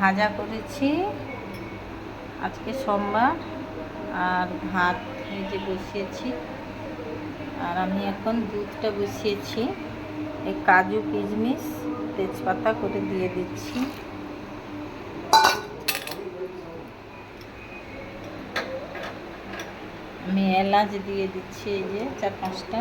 ভাজা করেছি। আজকে সোমবার। আর ভাত এই বসিয়েছি। আর আমি এখন দুধটা বসিয়েছি। এই কাজু কিশমিশ তেজপাতা করে দিয়ে দিচ্ছি। আমি এলাচ দিয়ে দিচ্ছি এই যে চার পাঁচটা।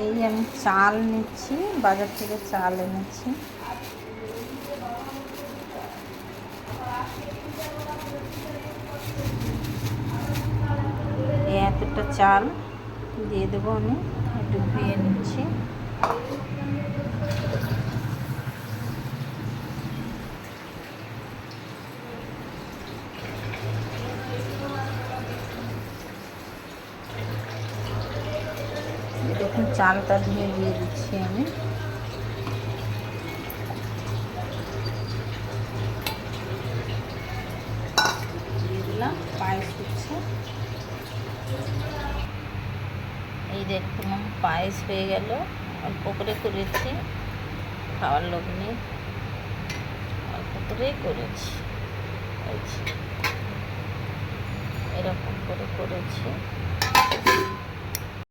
এই আমি চাল নিচ্ছি, বাজার থেকে চাল এনেছি। এতটা চাল দিয়ে দেবো আমি ধুয়ে নিচ্ছি। দেখুন, চালটা ধুয়ে দিয়ে দিচ্ছি আমি। পায়েস হচ্ছে। এই দেখুন, পায়েস হয়ে গেল। অল্প করে করেছি, খাওয়ার লোক নেই। অল্প করেই করেছি। এরকম করে করেছি।